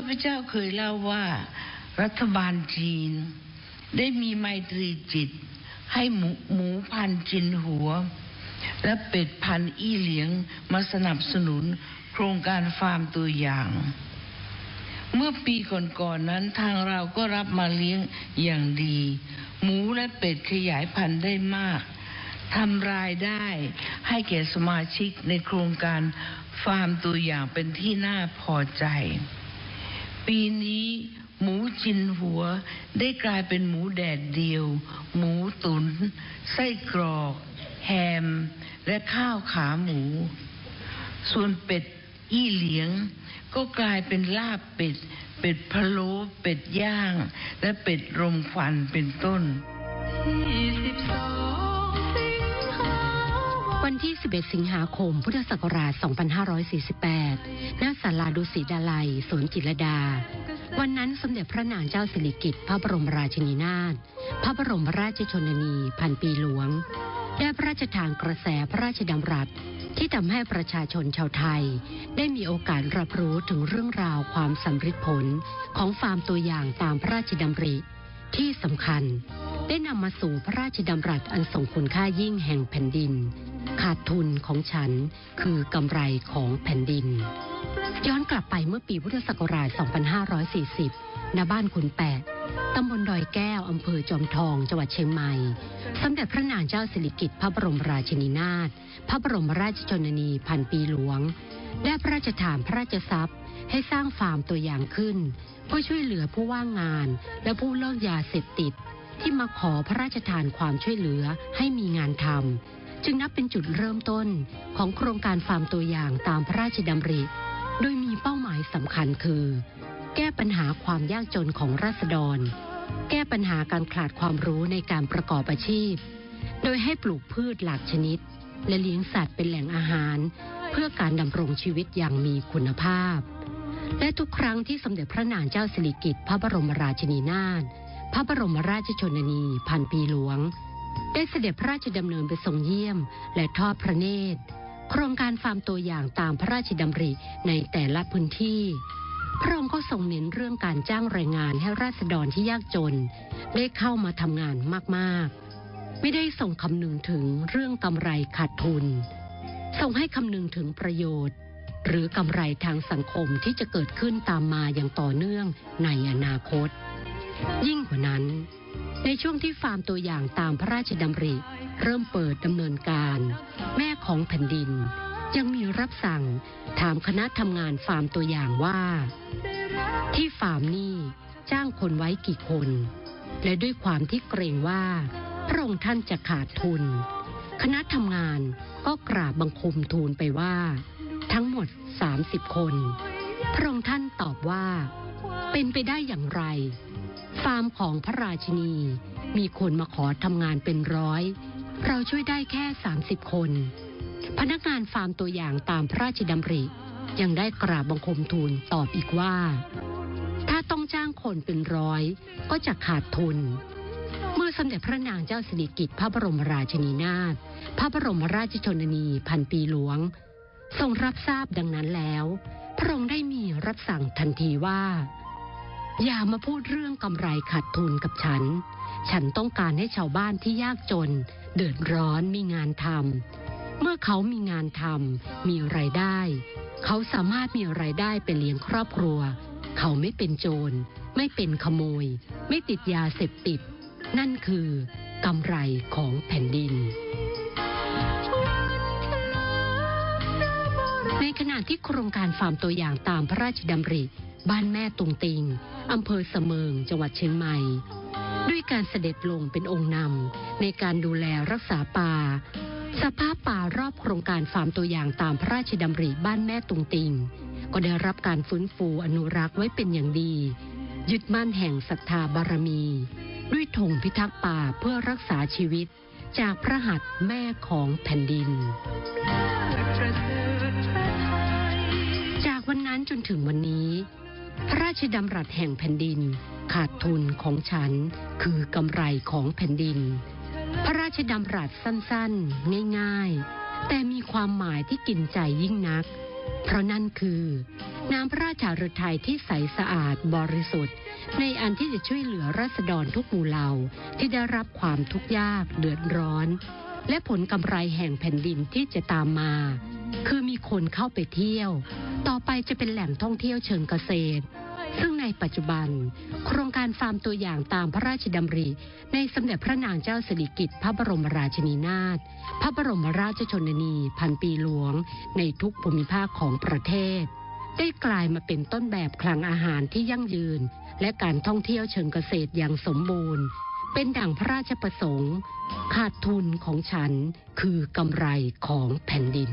าพเจ้าเคยเล่าว่า รัฐบาลจีน ได้มีไมตรีจิต ให้หมูหมูพันจินหัว และเป็ดพันอี้เหลียงมาสนับสนุนโครงการฟาร์มตัวอย่าง เมื่อปีก่อนๆนนั้นทางเราก็รับมาเลี้ยงอย่างดี หมูและเป็ดขยายพันธุ์ได้มากทำรายได้ให้แก่สมาชิกในโครงการฟาร์มตัวอย่างเป็นที่น่าพอใจ ปีนี้หมูจินหัวได้กลายเป็นหมูแดดเดียว หมูตุน ไส้กรอก แฮม และข้าวขาหมู ส่วนเป็ดอี้เหลียง ก็กลายเป็นลาบเป็ด เป็ดพะโล้เป็ดย่าง และเป็ดรมควันเป็นต้น วันที่ 11 สิงหาคม พุทธศักราช 2548 ณ ศาลาดุสิตดาลัย สวนจิตรดา วันนั้นสมเด็จพระนางเจ้าสิริกิติ์พระบรมราชินีนาถ พระบรมราชชนนี พันปีหลวง ได้พระราชทานกระแสพระราชดำรัสที่ทำให้ประชาชนชาวไทย ได้มีโอกาสรับรู้ถึงเรื่องราวความสำเร็จผลของฟาร์มตัวอย่างตามพระราชดำริ ที่สำคัญ ได้นำมาสู่พระราชดำรัสอันทรงคุณค่ายิ่งแห่งแผ่นดิน ขาดทุนของฉันคือกำไรของแผ่นดิน ย้อนกลับไปเมื่อปีพุทธศักราช 2540 ณ บ้านขุนแปะตำบลดอยแก้ว อำเภอจอมทอง จังหวัดเชียงใหม่ สมเด็จพระนางเจ้าสิริกิติ์พระบรมราชินีนาถ พระบรมราชชนนีพันปีหลวง ได้พระราชทานพระราชทรัพย์ ให้สร้างฟาร์มตัวอย่างขึ้น เพื่อช่วยเหลือผู้ว่างงาน และผู้เลิกยาเสพติด ที่มาขอพระราชทานความช่วยเหลือให้มีงานทำ จึงนับเป็นจุดเริ่มต้นของโครงการฟาร์มตัวอย่างตามพระราชดำริ โดยมีเป้าหมายสำคัญคือ แก้ปัญหาความยากจนของราษฎร แก้ปัญหาการขาดความรู้ในการประกอบอาชีพ โดยให้ปลูกพืชหลากชนิด และเลี้ยงสัตว์เป็นแหล่งอาหาร เพื่อการดำรงชีวิตอย่างมีคุณภาพ และทุกครั้งที่สมเด็จพระนางเจ้าสิริกิติ์พระบรมราชินีนาถพระบรมราชชนนีพันปีหลวง ได้เสด็จพระราชดำเนินไปทรงเยี่ยม และทอดพระเนตร โครงการฟาร์มตัวอย่างตามพระราชดำริในแต่ละพื้นที่ พระองค์ก็ทรงเน้นเรื่องการจ้างแรงงานให้ราษฎรที่ยากจน ได้เข้ามาทำงานมากๆ ไม่ได้ส่งคำนึงถึงเรื่องกำไรขาดทุนส่งให้คำนึงถึงประโยชน์ หรือกำไรทางสังคมที่จะเกิดขึ้นตามมาอย่างต่อเนื่องในอนาคต ยิ่งกว่านั้น ในช่วงที่ฟาร์มตัวอย่างตามพระราชดำริ เริ่มเปิดดำเนินการ แม่ของแผ่นดิน ยังมีรับสั่งถามคณะทำงานฟาร์มตัวอย่างว่า ที่ฟาร์มนี่จ้างคนไว้กี่คน และด้วยความที่เกรงว่า พระองค์ท่านจะขาดทุน คณะทำงานก็กราบบังคมทูลไปว่า ทั้งหมด 30 คน พระองค์ท่านตอบว่า เป็นไปได้อย่างไร ฟาร์มของพระราชินี มีคนมาขอทำงานเป็นร้อย เราช่วยได้แค่ 30 คน พนักงานฟาร์มตัวอย่างตามพระราชดำริ ยังได้กราบบังคมทูลตอบอีกว่า ถ้าต้องจ้างคนเป็นร้อย ก็จะขาดทุน เมื่อสมเด็จพระนางเจ้าสิริกิติ์พระบรมราชินีนาถพระบรมราชชนนีพันปีหลวง ทรงรับทราบดังนั้นแล้ว พระองค์ได้มีรับสั่งทันทีว่า อย่ามาพูดเรื่องกำไรขาดทุนกับฉัน ฉันต้องการให้ชาวบ้านที่ยากจน เดือดร้อนมีงานทำ เมื่อเขามีงานทำมีไรายได้ เขาสามารถมีไรายได้ไปเลี้ยงครอบครัว เขาไม่เป็นโจร ไม่เป็นขโมย ไม่ติดยาเสพติด นั่นคือกำไรของแผ่นดิน ในขณะที่โครงการฟาร์มตัวอย่างตามพระราชดำริ บ้านแม่ตุงติง อำเภอเสมิง จังหวัดเชียงใหม่ ด้วยการเสด็จลงเป็นองค์นำในการดูแลรักษาป่า สภาพป่ารอบโครงการฟาร์มตัวอย่างตามพระราชดำริบ้านแม่ตุงติง ก็ได้รับการฟื้นฟูอนุรักษ์ไว้เป็นอย่างดี ยึดมั่นแห่งศรัทธาบารมี ด้วยธงพิทักษ์ป่าเพื่อรักษาชีวิตจากพระหัตถ์แม่ของแผ่นดิน จากวันนั้นจนถึงวันนี้ ชดำรัสแห่งแผ่นดิน ขาดทุนของฉันคือกำไรของแผ่นดิน พระราชดำรัสสั้นๆ ง่ายๆ แต่มีความหมายที่กินใจยิ่งนัก เพราะนั่นคือน้ำพระราชาฤทัยที่ใสสะอาดบริสุทธิ์ ในอันที่จะช่วยเหลือราษฎรทุกหมู่เหล่าที่ได้รับความทุกข์ยากเดือดร้อน และผลกำไรแห่งแผ่นดินที่จะตามมา คือมีคนเข้าไปเที่ยว ต่อไปจะเป็นแหล่งท่องเที่ยวเชิงเกษตร ซึ่งในปัจจุบัน โครงการฟาร์มตัวอย่างตามพระราชดำริ ในสมเด็จพระนางเจ้าสิริกิติ์พระบรมราชินีนาถพระบรมราชชนนี พันปีหลวง ในทุกภูมิภาคของประเทศ ได้กลายมาเป็นต้นแบบคลังอาหารที่ยั่งยืน และการท่องเที่ยวเชิงเกษตรอย่างสมบูรณ์ เป็นดั่งพระราชประสงค์ ขาดทุนของฉันคือกำไรของแผ่นดิน